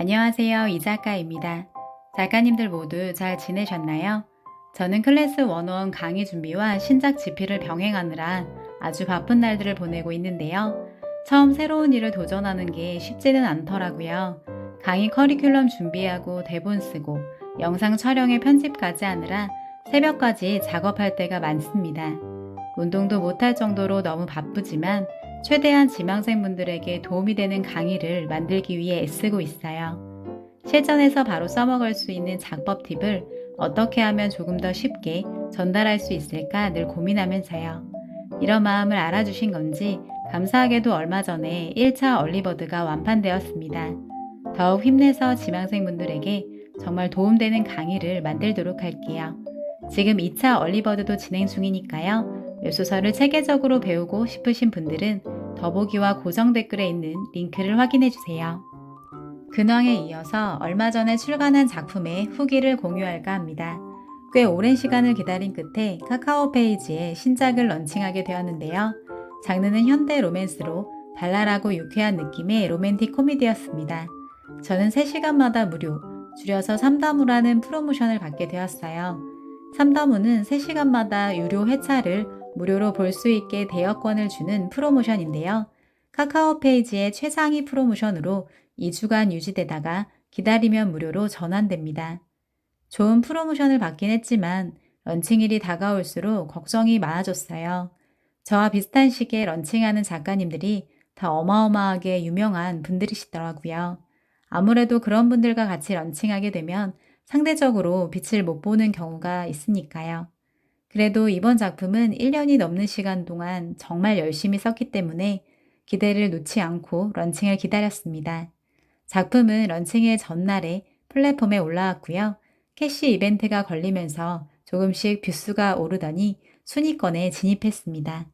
안녕하세요. 이 작가입니다. 작가님들 모두 잘 지내셨나요? 저는 클래스 101 강의 준비와 신작 집필을 병행하느라 아주 바쁜 날들을 보내고 있는데요. 처음 새로운 일을 도전하는 게 쉽지는 않더라고요. 강의 커리큘럼 준비하고 대본 쓰고 영상 촬영에 편집까지 하느라 새벽까지 작업할 때가 많습니다. 운동도 못할 정도로 너무 바쁘지만 최대한 지망생분들에게 도움이 되는 강의를 만들기 위해 애쓰고 있어요. 실전에서 바로 써먹을 수 있는 작법 팁을 어떻게 하면 조금 더 쉽게 전달할 수 있을까 늘 고민하면서요. 이런 마음을 알아주신 건지 감사하게도 얼마 전에 1차 얼리버드가 완판되었습니다. 더욱 힘내서 지망생분들에게 정말 도움되는 강의를 만들도록 할게요. 지금 2차 얼리버드도 진행 중이니까요. 웹소설을 체계적으로 배우고 싶으신 분들은 더보기와 고정 댓글에 있는 링크를 확인해 주세요. 근황에 이어서 얼마 전에 출간한 작품의 후기를 공유할까 합니다. 꽤 오랜 시간을 기다린 끝에 카카오 페이지에 신작을 런칭하게 되었는데요. 장르는 현대 로맨스로 발랄하고 유쾌한 느낌의 로맨틱 코미디였습니다. 저는 3시간마다 무료, 줄여서 3다무라는 프로모션을 받게 되었어요. 3다무는 3시간마다 유료 회차를 무료로 볼 수 있게 대여권을 주는 프로모션인데요. 카카오 페이지의 최상위 프로모션으로 2주간 유지되다가 기다리면 무료로 전환됩니다. 좋은 프로모션을 받긴 했지만 런칭일이 다가올수록 걱정이 많아졌어요. 저와 비슷한 시기에 런칭하는 작가님들이 다 어마어마하게 유명한 분들이시더라고요. 아무래도 그런 분들과 같이 런칭하게 되면 상대적으로 빛을 못 보는 경우가 있으니까요. 그래도 이번 작품은 1년이 넘는 시간 동안 정말 열심히 썼기 때문에 기대를 놓지 않고 런칭을 기다렸습니다. 작품은 런칭의 전날에 플랫폼에 올라왔고요. 캐시 이벤트가 걸리면서 조금씩 뷰수가 오르더니 순위권에 진입했습니다.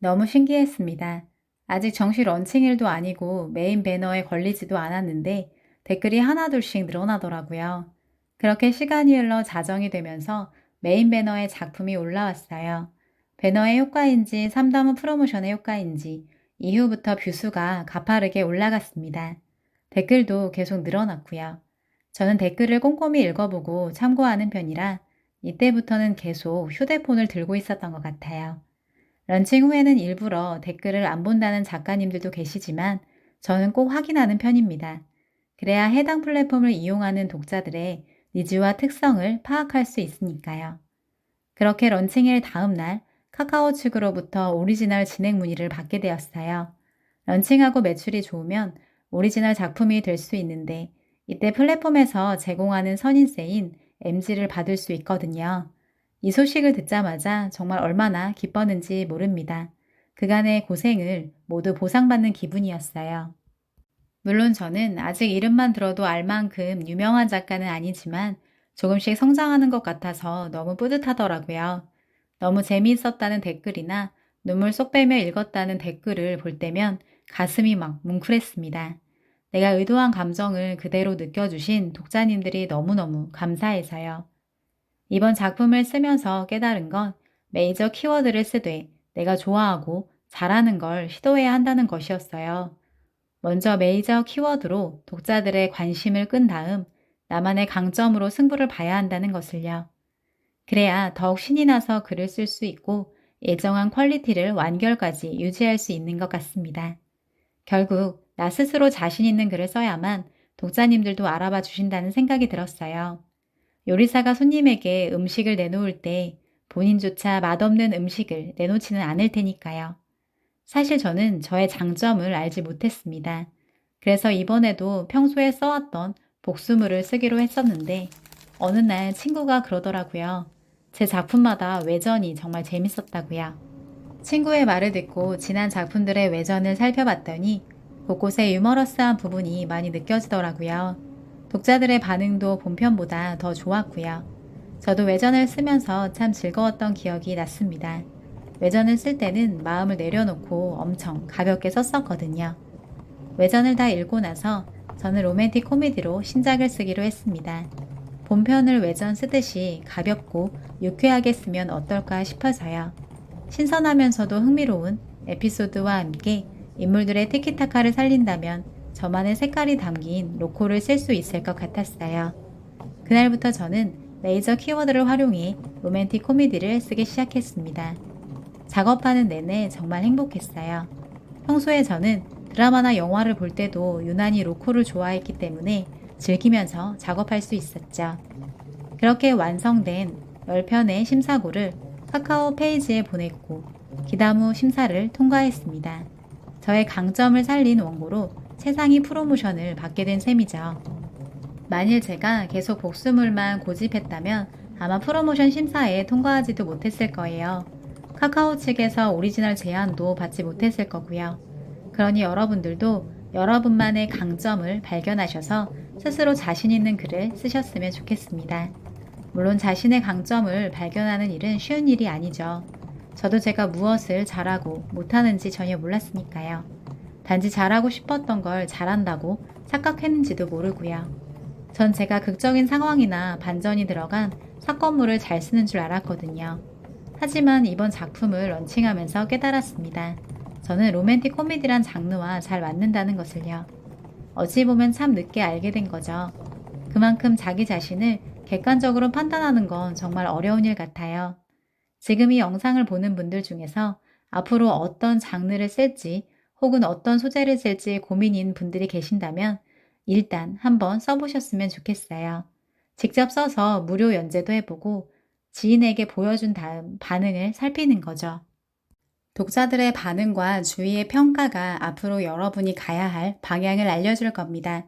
너무 신기했습니다. 아직 정식 런칭일도 아니고 메인 배너에 걸리지도 않았는데 댓글이 하나둘씩 늘어나더라고요. 그렇게 시간이 흘러 자정이 되면서 메인 배너에 작품이 올라왔어요. 배너의 효과인지 3다무 프로모션의 효과인지 이후부터 뷰수가 가파르게 올라갔습니다. 댓글도 계속 늘어났고요. 저는 댓글을 꼼꼼히 읽어보고 참고하는 편이라 이때부터는 계속 휴대폰을 들고 있었던 것 같아요. 런칭 후에는 일부러 댓글을 안 본다는 작가님들도 계시지만 저는 꼭 확인하는 편입니다. 그래야 해당 플랫폼을 이용하는 독자들의 니즈와 특성을 파악할 수 있으니까요. 그렇게 런칭일 다음 날 카카오 측으로부터 오리지널 진행 문의를 받게 되었어요. 런칭하고 매출이 좋으면 오리지널 작품이 될 수 있는데 이때 플랫폼에서 제공하는 선인세인 MG를 받을 수 있거든요. 이 소식을 듣자마자 정말 얼마나 기뻤는지 모릅니다. 그간의 고생을 모두 보상받는 기분이었어요. 물론 저는 아직 이름만 들어도 알 만큼 유명한 작가는 아니지만 조금씩 성장하는 것 같아서 너무 뿌듯하더라고요. 너무 재미있었다는 댓글이나 눈물 쏙 빼며 읽었다는 댓글을 볼 때면 가슴이 막 뭉클했습니다. 내가 의도한 감정을 그대로 느껴주신 독자님들이 너무너무 감사해서요. 이번 작품을 쓰면서 깨달은 건 메이저 키워드를 쓰되 내가 좋아하고 잘하는 걸 시도해야 한다는 것이었어요. 먼저 메이저 키워드로 독자들의 관심을 끈 다음 나만의 강점으로 승부를 봐야 한다는 것을요. 그래야 더욱 신이 나서 글을 쓸 수 있고 예정한 퀄리티를 완결까지 유지할 수 있는 것 같습니다. 결국 나 스스로 자신 있는 글을 써야만 독자님들도 알아봐 주신다는 생각이 들었어요. 요리사가 손님에게 음식을 내놓을 때 본인조차 맛없는 음식을 내놓지는 않을 테니까요. 사실 저는 저의 장점을 알지 못했습니다. 그래서 이번에도 평소에 써왔던 복수물을 쓰기로 했었는데 어느 날 친구가 그러더라고요. 제 작품마다 외전이 정말 재밌었다고요. 친구의 말을 듣고 지난 작품들의 외전을 살펴봤더니 곳곳에 유머러스한 부분이 많이 느껴지더라고요. 독자들의 반응도 본편보다 더 좋았고요. 저도 외전을 쓰면서 참 즐거웠던 기억이 났습니다. 외전을 쓸 때는 마음을 내려놓고 엄청 가볍게 썼었거든요. 외전을 다 읽고 나서 저는 로맨틱 코미디로 신작을 쓰기로 했습니다. 본편을 외전 쓰듯이 가볍고 유쾌하게 쓰면 어떨까 싶어서요. 신선하면서도 흥미로운 에피소드와 함께 인물들의 티키타카를 살린다면 저만의 색깔이 담긴 로코를 쓸 수 있을 것 같았어요. 그날부터 저는 레이저 키워드를 활용해 로맨틱 코미디를 쓰기 시작했습니다. 작업하는 내내 정말 행복했어요. 평소에 저는 드라마나 영화를 볼 때도 유난히 로코를 좋아했기 때문에 즐기면서 작업할 수 있었죠. 그렇게 완성된 10편의 심사고를 카카오 페이지에 보냈고 기담 후 심사를 통과했습니다. 저의 강점을 살린 원고로 최상위 프로모션을 받게 된 셈이죠. 만일 제가 계속 복수물만 고집했다면 아마 프로모션 심사에 통과하지도 못했을 거예요. 카카오 측에서 오리지널 제안도 받지 못했을 거고요. 그러니 여러분들도 여러분만의 강점을 발견하셔서 스스로 자신 있는 글을 쓰셨으면 좋겠습니다. 물론 자신의 강점을 발견하는 일은 쉬운 일이 아니죠. 저도 제가 무엇을 잘하고 못하는지 전혀 몰랐으니까요. 단지 잘하고 싶었던 걸 잘한다고 착각했는지도 모르고요. 전 제가 극적인 상황이나 반전이 들어간 사건물을 잘 쓰는 줄 알았거든요. 하지만 이번 작품을 런칭하면서 깨달았습니다. 저는 로맨틱 코미디란 장르와 잘 맞는다는 것을요. 어찌 보면 참 늦게 알게 된 거죠. 그만큼 자기 자신을 객관적으로 판단하는 건 정말 어려운 일 같아요. 지금 이 영상을 보는 분들 중에서 앞으로 어떤 장르를 쓸지 혹은 어떤 소재를 쓸지 고민인 분들이 계신다면 일단 한번 써보셨으면 좋겠어요. 직접 써서 무료 연재도 해보고 지인에게 보여준 다음 반응을 살피는 거죠. 독자들의 반응과 주위의 평가가 앞으로 여러분이 가야 할 방향을 알려줄 겁니다.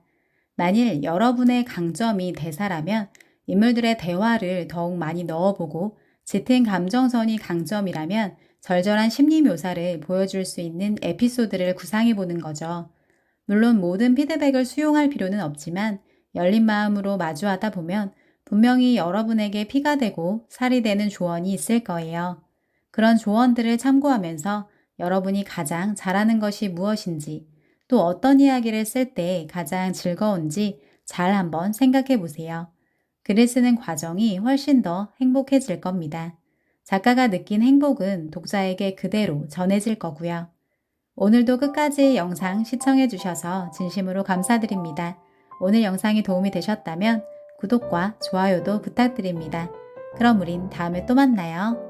만일 여러분의 강점이 대사라면 인물들의 대화를 더욱 많이 넣어보고 짙은 감정선이 강점이라면 절절한 심리 묘사를 보여줄 수 있는 에피소드를 구상해 보는 거죠. 물론 모든 피드백을 수용할 필요는 없지만 열린 마음으로 마주하다 보면 분명히 여러분에게 피가 되고 살이 되는 조언이 있을 거예요. 그런 조언들을 참고하면서 여러분이 가장 잘하는 것이 무엇인지 또 어떤 이야기를 쓸 때 가장 즐거운지 잘 한번 생각해 보세요. 글을 쓰는 과정이 훨씬 더 행복해질 겁니다. 작가가 느낀 행복은 독자에게 그대로 전해질 거고요. 오늘도 끝까지 영상 시청해 주셔서 진심으로 감사드립니다. 오늘 영상이 도움이 되셨다면 구독과 좋아요도 부탁드립니다. 그럼 우린 다음에 또 만나요.